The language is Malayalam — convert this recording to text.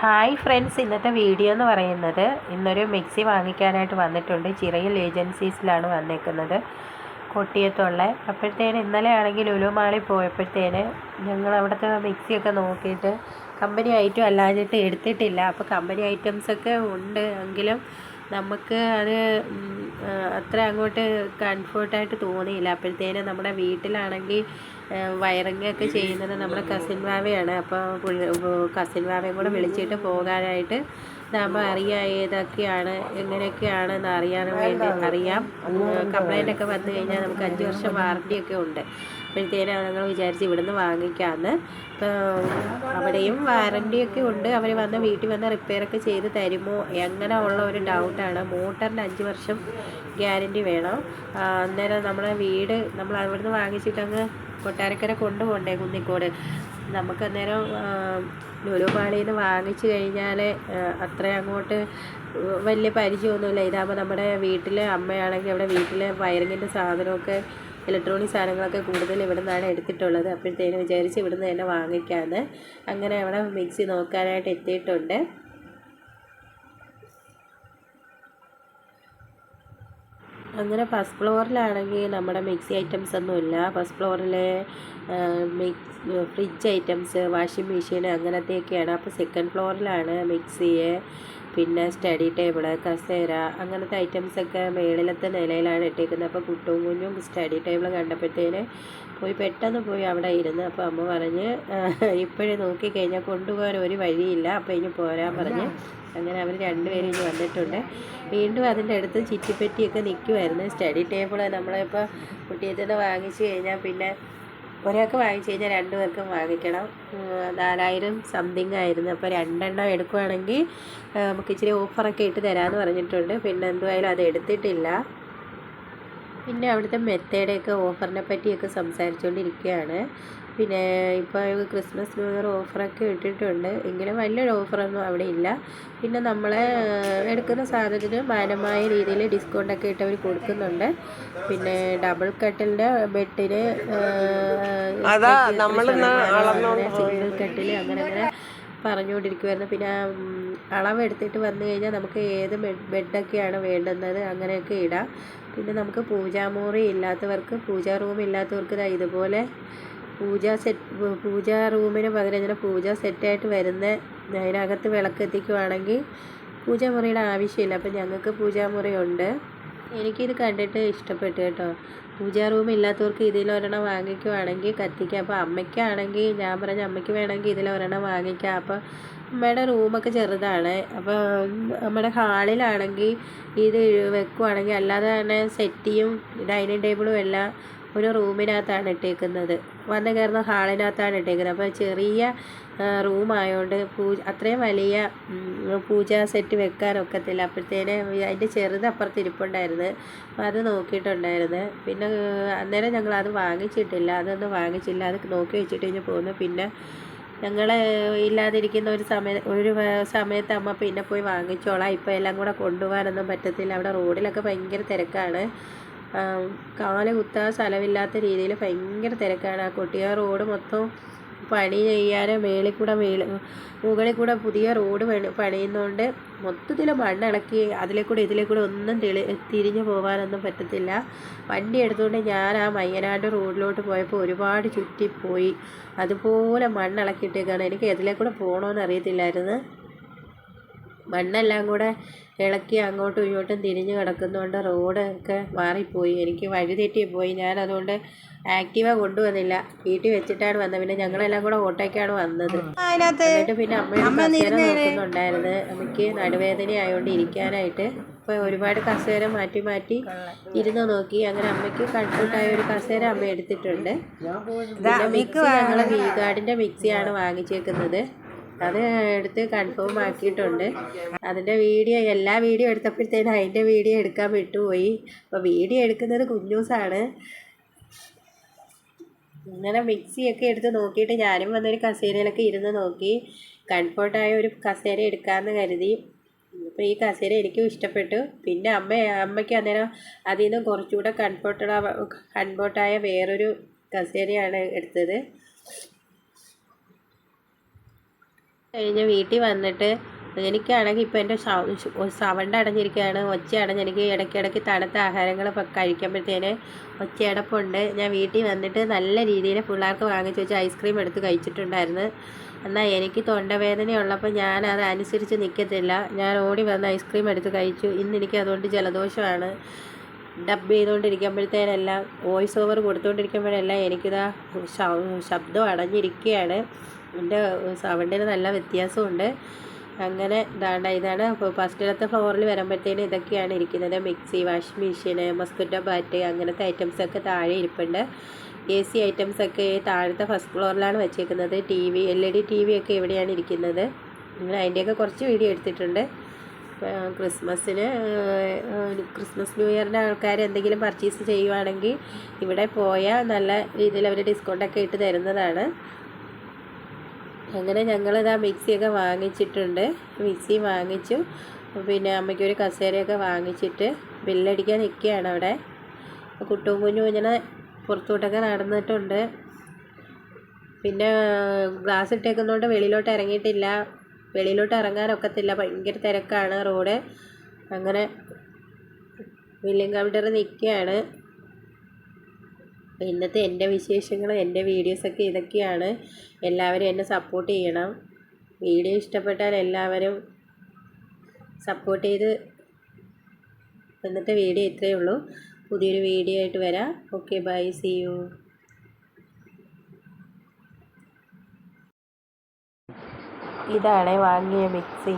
ഹായ് ഫ്രണ്ട്സ് ഇന്നത്തെ വീഡിയോ എന്ന് പറയുന്നത് ഇന്നൊരു മിക്സി വാങ്ങിക്കാനായിട്ട് വന്നിട്ടുണ്ട്. ചിറയിൽ ഏജൻസീസിലാണ് വന്നേക്കുന്നത്. കൊട്ടിയത്തുള്ള. അപ്പോഴത്തേന് ഇന്നലെ ആണെങ്കിൽ ലുലുമാളിൽ പോയപ്പോഴത്തേന് ഞങ്ങൾ അവിടുത്തെ മിക്സിയൊക്കെ നോക്കിയിട്ട് കമ്പനി ഐറ്റം അല്ലാതിട്ട് എടുത്തിട്ടില്ല. അപ്പോൾ കമ്പനി ഐറ്റംസൊക്കെ ഉണ്ട് എങ്കിലും നമുക്ക് അത് അത്ര അങ്ങോട്ട് കംഫർട്ടായിട്ട് തോന്നിയില്ല. അപ്പോഴത്തേന് നമ്മുടെ വീട്ടിലാണെങ്കിൽ വയറിംഗ് ഒക്കെ ചെയ്യുന്നത് നമ്മുടെ കസിൻ വാവയാണ് അപ്പോൾ കസിൻ വാവയും കൂടെ വിളിച്ചിട്ട് പോകാനായിട്ട് നമ്മൾ അറിയാം ഏതൊക്കെയാണ് എങ്ങനെയൊക്കെയാണെന്ന് അറിയാൻ വേണ്ടി അറിയാം. കംപ്ലൈന്റ് ഒക്കെ വന്നു കഴിഞ്ഞാൽ നമുക്ക് അഞ്ച് വർഷം വാറണ്ടി ഒക്കെ ഉണ്ട്. അപ്പോഴത്തേനും ഞങ്ങൾ വിചാരിച്ച് ഇവിടുന്ന് വാങ്ങിക്കാമെന്ന് അവിടെയും വാറണ്ടി ഒക്കെ ഉണ്ട്. അവർ വന്ന് വീട്ടിൽ വന്ന് റിപ്പയറൊക്കെ ചെയ്ത് തരുമോ? എങ്ങനെ ഉള്ള ഒരു ഡൗട്ടാണ് മോട്ടറിന് അഞ്ച് വർഷം ഗ്യാരണ്ടി വേണം. അന്നേരം നമ്മളെ വീട് നമ്മൾ അവിടുന്ന് വാങ്ങിച്ചിട്ട് അങ്ങ് കൊട്ടാരക്കര കൊണ്ടുപോകണ്ടേ കുന്നിക്കോട്? നമുക്ക് അന്നേരം ലുലുമാളിയിൽ നിന്ന് വാങ്ങിച്ചു കഴിഞ്ഞാൽ അത്ര അങ്ങോട്ട് വലിയ പരിചയമൊന്നുമില്ല. ഇതാകുമ്പോൾ നമ്മുടെ വീട്ടിൽ അമ്മയാണെങ്കിൽ അവിടെ വീട്ടിൽ വയറിങ്ങിന്റെ സാധനമൊക്കെ ഇലക്ട്രോണിക് സാധനങ്ങളൊക്കെ കൂടുതൽ ഇവിടെ നിന്നാണ് എടുത്തിട്ടുള്ളത്. അപ്പോഴത്തേനും വിചാരിച്ച് ഇവിടുന്ന് തന്നെ വാങ്ങിക്കാമെന്ന് അങ്ങനെ അവിടെ മിക്സി നോക്കാനായിട്ട് എത്തിയിട്ടുണ്ട്. അങ്ങനെ ഫസ്റ്റ് ഫ്ലോറിലാണെങ്കിൽ നമ്മുടെ മിക്സി ഐറ്റംസ് ഒന്നുമില്ല. First ഫ്ലോറിലെ mix fridge items washing machine അങ്ങനത്തെയൊക്കെയാണ്. അപ്പോൾ സെക്കൻഡ് ഫ്ലോറിലാണ് മിക്സി പിന്നെ സ്റ്റഡി ടേബിൾ കസേര അങ്ങനത്തെ ഐറ്റംസൊക്കെ മേളിലത്തെ നിലയിലാണ് ഇട്ടേക്കുന്നത്. അപ്പോൾ കുട്ടും കുഞ്ഞും സ്റ്റഡി ടേബിൾ കണ്ടപ്പോഴത്തേന് പോയി പെട്ടെന്ന് പോയി അവിടെ ഇരുന്ന് അപ്പോൾ അമ്മ പറഞ്ഞ് ഇപ്പോഴേ നോക്കിക്കഴിഞ്ഞാൽ കൊണ്ടുപോകാൻ ഒരു വഴിയില്ല. അപ്പോൾ ഇനി പോരാൻ പറഞ്ഞ് അങ്ങനെ അവർ രണ്ടുപേരും ഇനി വന്നിട്ടുണ്ട്. വീണ്ടും അതിന്റെ അടുത്ത് ചുറ്റിപ്പറ്റിയൊക്കെ നിൽക്കുമായിരുന്നു സ്റ്റഡി ടേബിൾ നമ്മളിപ്പോൾ കുട്ടിയത്തിൽ നിന്ന് വാങ്ങിച്ചു കഴിഞ്ഞാൽ പിന്നെ ഒരാൾക്ക് വാങ്ങിച്ചു കഴിഞ്ഞാൽ രണ്ടു പേർക്കും വാങ്ങിക്കണം. നാലായിരം സംതിങ് ആയിരുന്നു. അപ്പോൾ രണ്ടെണ്ണം എടുക്കുവാണെങ്കിൽ നമുക്ക് ഇച്ചിരി ഓഫറൊക്കെ ഇട്ട് തരാമെന്ന് പറഞ്ഞിട്ടുണ്ട്. പിന്നെ എന്തുവായാലും അത് എടുത്തിട്ടില്ല. പിന്നെ അവിടുത്തെ മെത്തേഡൊക്കെ ഓഫറിനെ പറ്റിയൊക്കെ സംസാരിച്ചുകൊണ്ടിരിക്കുകയാണ് പിന്നെ ഇപ്പോൾ ക്രിസ്മസ് ന്യൂ ഇയർ ഓഫറൊക്കെ ഇട്ടിട്ടുണ്ട്. എങ്കിലും വലിയൊരു ഓഫറൊന്നും അവിടെ ഇല്ല. പിന്നെ നമ്മൾ എടുക്കുന്ന സാധനത്തിന് മാനമായ രീതിയിൽ ഡിസ്കൗണ്ടൊക്കെ ഇട്ട് അവർ കൊടുക്കുന്നുണ്ട്. പിന്നെ ഡബിൾ കട്ടിലിന്റെ ബെഡിന് സിംഗിൾ കട്ടിൽ അങ്ങനെ അങ്ങനെ പറഞ്ഞുകൊണ്ടിരിക്കുമായിരുന്നു പിന്നെ ഉം, അളവ് എടുത്തിട്ട് വന്നു കഴിഞ്ഞാൽ നമുക്ക് ഏത് ബെഡ് ബെഡൊക്കെയാണ് വേണ്ടുന്നത് അങ്ങനെയൊക്കെ ഇടാം. പിന്നെ നമുക്ക് പൂജാമുറി ഇല്ലാത്തവർക്ക് പൂജാ റൂം ഇല്ലാത്തവർക്ക് ഇതാ ഇതുപോലെ പൂജാ സെറ്റ് പൂജാ റൂമിന് പകരം ഇങ്ങനെ പൂജാ സെറ്റായിട്ട് വരുന്ന അതിനകത്ത് വിളക്ക് എത്തിക്കുവാണെങ്കിൽ പൂജാമുറിയുടെ ആവശ്യമില്ല. അപ്പം ഞങ്ങൾക്ക് പൂജാമുറി ഉണ്ട് എനിക്കിത് കണ്ടിട്ട് ഇഷ്ടപ്പെട്ടു കേട്ടോ. പൂജാ റൂം ഇല്ലാത്തവർക്ക് ഇതിലൊരെണ്ണം വാങ്ങിക്കുവാണെങ്കിൽ കത്തിക്കാം. അപ്പോൾ അമ്മയ്ക്കാണെങ്കിൽ ഞാൻ പറഞ്ഞ അമ്മയ്ക്ക് വേണമെങ്കിൽ ഇതിലൊരെണ്ണം വാങ്ങിക്കാം. അപ്പോൾ അമ്മയുടെ റൂമൊക്കെ ചെറുതാണ്. അപ്പോൾ നമ്മുടെ ഹാളിലാണെങ്കിൽ ഇത് വെക്കുവാണെങ്കിൽ അല്ലാതെ തന്നെ സെറ്റിയും ഡൈനിങ് ടേബിളും എല്ലാം ഒരു റൂമിനകത്താണ് ഇട്ടേക്കുന്നത്. വന്ന് കയറുന്ന ഹാളിനകത്താണ് ഇട്ടേക്കുന്നത്. അപ്പോൾ ചെറിയ റൂമായതുകൊണ്ട് പൂ അത്രയും വലിയ പൂജാ സെറ്റ് വെക്കാൻ ഒക്കത്തില്ല. അപ്പോഴത്തേന് അതിന്റെ ചെറുത് അപ്പുറത്ത് ഇരിപ്പുണ്ടായിരുന്നു. അപ്പോൾ അത് നോക്കിയിട്ടുണ്ടായിരുന്നു. പിന്നെ അന്നേരം ഞങ്ങൾ അത് വാങ്ങിച്ചിട്ടില്ല. അതൊന്നും വാങ്ങിച്ചില്ല. അത് നോക്കി വെച്ചിട്ട് കഴിഞ്ഞ് പോന്നു. പിന്നെ ഞങ്ങൾ ഇല്ലാതിരിക്കുന്ന ഒരു സമയ ഒരു സമയത്ത് അമ്മ പിന്നെ പോയി വാങ്ങിച്ചോളാം. ഇപ്പോൾ എല്ലാം കൂടെ കൊണ്ടുപോകാനൊന്നും പറ്റത്തില്ല. അവിടെ റോഡിലൊക്കെ ഭയങ്കര തിരക്കാണ്. കാൽ കുത്താൻ സ്ഥലമില്ലാത്ത രീതിയിൽ ഭയങ്കര തിരക്കാണ്. ആ കൊട്ടിയ റോഡ് മൊത്തം പണി ചെയ്യാൻ മേളിൽ കൂടെ മേളി മുകളിൽ കൂടെ പുതിയ റോഡ് പണി പണിയുന്നതുകൊണ്ട് മൊത്തത്തിൽ മണ്ണിളക്കി അതിലെ കൂടെ ഇതിലെ കൂടെ ഒന്നും തെളി തിരിഞ്ഞു പോകാനൊന്നും പറ്റത്തില്ല. വണ്ടി എടുത്തുകൊണ്ട് ഞാൻ ആ മയ്യനാട് റോഡിലോട്ട് പോയപ്പോൾ ഒരുപാട് ചുറ്റിപ്പോയി. അതുപോലെ മണ്ണിളക്കിയിട്ടേക്കാണ് എനിക്ക് ഇതിലെ കൂടെ പോകണമെന്ന് അറിയത്തില്ലായിരുന്നു. മണ്ണെല്ലാം കൂടെ ഇളക്കി അങ്ങോട്ടും ഇങ്ങോട്ടും തിരിഞ്ഞ് കിടക്കുന്നതുകൊണ്ട് റോഡ് ഒക്കെ മാറിപ്പോയി. എനിക്ക് വഴി തെറ്റിപ്പോയി ഞാൻ അതുകൊണ്ട് ആക്റ്റീവ കൊണ്ടുവന്നില്ല. വീട്ടിൽ വെച്ചിട്ടാണ് വന്നത്. പിന്നെ ഞങ്ങളെല്ലാം കൂടെ ഓട്ടോയ്ക്കാണ് വന്നത്. എന്നിട്ട് പിന്നെ അമ്മ നോക്കുന്നുണ്ടായിരുന്നു. അമ്മയ്ക്ക് നടുവേദന ആയതുകൊണ്ട് ഇരിക്കാനായിട്ട്. അപ്പോൾ ഒരുപാട് കസേര മാറ്റി മാറ്റി ഇരുന്ന് നോക്കി. അങ്ങനെ അമ്മയ്ക്ക് കൺഫർട്ടായ ഒരു കസേര അമ്മ എടുത്തിട്ടുണ്ട്. മിക്സി ഞങ്ങൾ വി ഗാർഡിന്റെ മിക്സിയാണ് വാങ്ങിച്ചേക്കുന്നത്. അത് എടുത്ത് കൺഫേം ആക്കിയിട്ടുണ്ട്. അതിന്റെ വീഡിയോ എല്ലാ വീഡിയോ എടുത്തപ്പോഴത്തേനും അതിന്റെ വീഡിയോ എടുക്കാൻ വിട്ടുപോയി. അപ്പോൾ വീഡിയോ എടുക്കുന്നത് കുഞ്ഞൂസാണ്. മിക്സി മിക്സിയൊക്കെ എടുത്ത് നോക്കിയിട്ട് ഞാനും വന്നൊരു കസേരയിലൊക്കെ ഇരുന്ന് നോക്കി. കംഫർട്ടായ ഒരു കസേര എടുക്കാമെന്ന് കരുതി. അപ്പോൾ ഈ കസേര എനിക്കും ഇഷ്ടപ്പെട്ടു. പിന്നെ അമ്മ അമ്മയ്ക്ക് അന്നേരം അതിൽ നിന്ന് കുറച്ചുകൂടെ കംഫർട്ടഡ കംഫർട്ടായ വേറൊരു കസേരയാണ് എടുത്തത്. കഴിഞ്ഞ് വീട്ടിൽ വന്നിട്ട് എനിക്കാണെങ്കിൽ ഇപ്പോൾ എന്റെ സൗണ്ട് അടഞ്ഞിരിക്കുകയാണ്. ഒച്ചയടഞ്ഞ് എനിക്ക് ഇടയ്ക്കിടയ്ക്ക് തണുത്ത ആഹാരങ്ങൾ കഴിക്കുമ്പോഴത്തേന് ഒച്ചയടപ്പുണ്ട് ഞാൻ വീട്ടിൽ വന്നിട്ട് നല്ല രീതിയിൽ പിള്ളേർക്ക് വാങ്ങിച്ച് വെച്ച് ഐസ്ക്രീം എടുത്ത് കഴിച്ചിട്ടുണ്ടായിരുന്നു. എന്നാൽ എനിക്ക് തൊണ്ടവേദന ഉള്ളപ്പോൾ ഞാൻ അത് അനുസരിച്ച് നിൽക്കത്തില്ല. ഞാൻ ഓടി വന്ന് ഐസ്ക്രീം എടുത്ത് കഴിച്ചു. ഇന്ന് എനിക്ക് അതുകൊണ്ട് ജലദോഷമാണ്. ഡബ് ചെയ്തുകൊണ്ടിരിക്കുമ്പോഴത്തേനെല്ലാം വോയിസ് ഓവർ കൊടുത്തുകൊണ്ടിരിക്കുമ്പോഴെല്ലാം എനിക്കിതാ ശബ്ദം അടഞ്ഞിരിക്കുകയാണ്. എന്റെ അവന്റെ നല്ല വ്യത്യാസമുണ്ട്. അങ്ങനെ ഇതാണ് ഇതാണ് ഫസ്റ്റ് ഫസ്റ്റിലത്തെ ഫ്ലോറിൽ വരുമ്പോഴത്തേനും ഇതൊക്കെയാണ് ഇരിക്കുന്നത്. Mixie washing machine mosquito bat അങ്ങനത്തെ ഐറ്റംസ് ഒക്കെ താഴെ ഇരിപ്പുണ്ട്. എ സി ഐറ്റംസ് ഒക്കെ താഴത്തെ ഫസ്റ്റ് ഫ്ലോറിലാണ് വെച്ചേക്കുന്നത്. T V L E D T V ഒക്കെ എവിടെയാണ് ഇരിക്കുന്നത്. അങ്ങനെ അതിന്റെയൊക്കെ കുറച്ച് വീഡിയോ എടുത്തിട്ടുണ്ട്. ക്രിസ്മസിന് ക്രിസ്മസ് ന്യൂ ഇയറിന്റെ ആൾക്കാർ എന്തെങ്കിലും പർച്ചേസ് ചെയ്യുവാണെങ്കിൽ ഇവിടെ പോയാൽ നല്ല രീതിയിൽ അവർ ഡിസ്കൗണ്ടൊക്കെ ഇട്ട് തരുന്നതാണ്. അങ്ങനെ ഞങ്ങളിതാ മിക്സിയൊക്കെ വാങ്ങിച്ചിട്ടുണ്ട്. മിക്സി വാങ്ങിച്ചു. പിന്നെ അമ്മയ്ക്ക് ഒരു കസേരയൊക്കെ വാങ്ങിച്ചിട്ട് ബില്ലടിക്കാൻ നിൽക്കുകയാണ് അവിടെ. കുട്ടും കുഞ്ഞും ഇങ്ങനെ പുറത്തോട്ടൊക്കെ നടന്നിട്ടുണ്ട്. പിന്നെ ഗ്ലാസ് ഇട്ടേക്കുന്നതുകൊണ്ട് വെളിയിലോട്ട് ഇറങ്ങിയിട്ടില്ല. വെളിയിലോട്ട് ഇറങ്ങാനൊക്കത്തില്ല ഭയങ്കര തിരക്കാണ് റോഡ്. അങ്ങനെ വില്ലിംഗ് കൗണ്ടർ നിൽക്കുകയാണ്. അപ്പോൾ ഇന്നത്തെ എന്റെ വിശേഷങ്ങളും എന്റെ വീഡിയോസൊക്കെ ഇതൊക്കെയാണ്. എല്ലാവരും എന്നെ സപ്പോർട്ട് ചെയ്യണം. വീഡിയോ ഇഷ്ടപ്പെട്ടാൽ എല്ലാവരും സപ്പോർട്ട് ചെയ്ത് ഇന്നത്തെ വീഡിയോ ഇത്രയേ ഉള്ളൂ. പുതിയൊരു വീഡിയോ ആയിട്ട് വരാം. ഓക്കെ ബൈ സി യു ഇതാണ് വാങ്ങിയ മിക്സി.